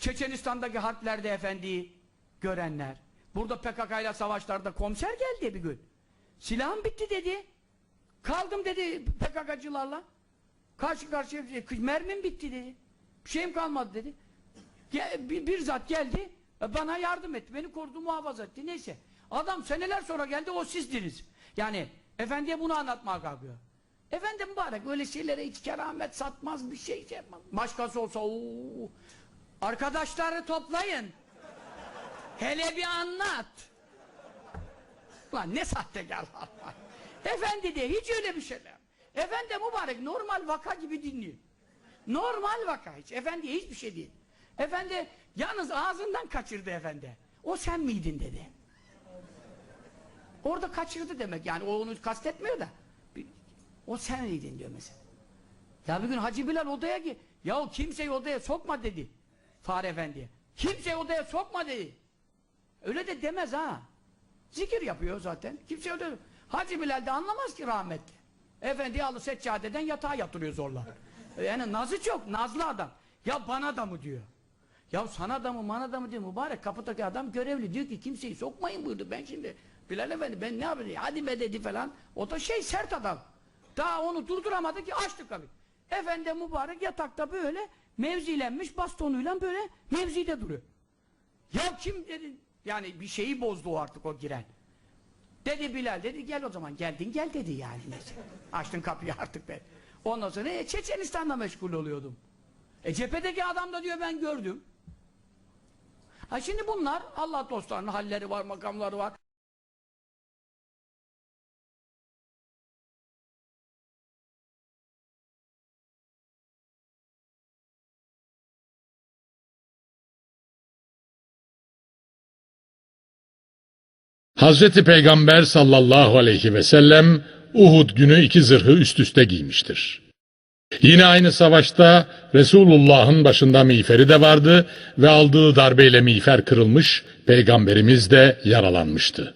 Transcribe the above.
Çeçenistan'daki harplerde efendiyi görenler. Burada PKK ile savaşlarda komiser geldi bir gün. Silahım bitti dedi. Kaldım dedi PKK'cılarla. Karşı karşıya mermim bitti dedi. Bir şeyim kalmadı dedi. Bir, bir zat geldi e, bana yardım etti. Beni korudu muhafaza etti. Neyse. Adam seneler sonra geldi o sizdiniz. Yani efendiye bunu anlatmaya kalkıyor. Efendi mübarek öyle şeylere hiç keramet satmaz bir şey şey yapmaz. Başkası olsa ooo. Arkadaşları toplayın. Hele bir anlat. Ulan ne sahtekar Allah. Efendi de hiç öyle bir şeyler. Efendi mübarek normal vaka gibi dinliyor. Normal vaka hiç. Efendiye hiçbir şey değil. Efendi yalnız ağzından kaçırdı efendi. O sen miydin dedi. Orada kaçırdı demek yani o onu kastetmiyor da. O sen miydin diyor mesela. Ya bir gün Hacı Bilal odaya ki ya kimseyi odaya sokma dedi. Fare Efendi'ye. Kimseyi odaya sokma dedi. Öyle de demez ha. Zikir yapıyor zaten. Kimse öyle Hacı Bilal de anlamaz ki rahmetli. Efendi alı seccadeden yatağa yatırıyor zorla. Yani nazı çok, nazlı adam. Ya bana da mı diyor. Ya sana da mı, bana da mı diyor mübarek. Kapıdaki adam görevli diyor ki kimseyi sokmayın buyurdu. Ben şimdi Bilal Efendi ben ne yapayım? Hadi be dedi falan. O da şey sert adam. Daha onu durduramadı ki açtı kapıyı. Efendi mübarek yatakta böyle mevzilenmiş bastonuyla böyle mevzide duruyor. Ya kim dedi yani bir şeyi bozdu artık o giren. Dedi Bilal dedi gel o zaman geldin gel dedi yani. Açtın kapıyı artık ben. Ondan sonra e, Çeçenistan'la meşgul oluyordum. E cephedeki adam da diyor ben gördüm. Ha şimdi bunlar Allah dostlarının halleri var, makamları var. Hazreti Peygamber sallallahu aleyhi ve sellem Uhud günü iki zırhı üst üste giymiştir. Yine aynı savaşta Resulullah'ın başında miğferi de vardı ve aldığı darbeyle miğfer kırılmış, Peygamberimiz de yaralanmıştı.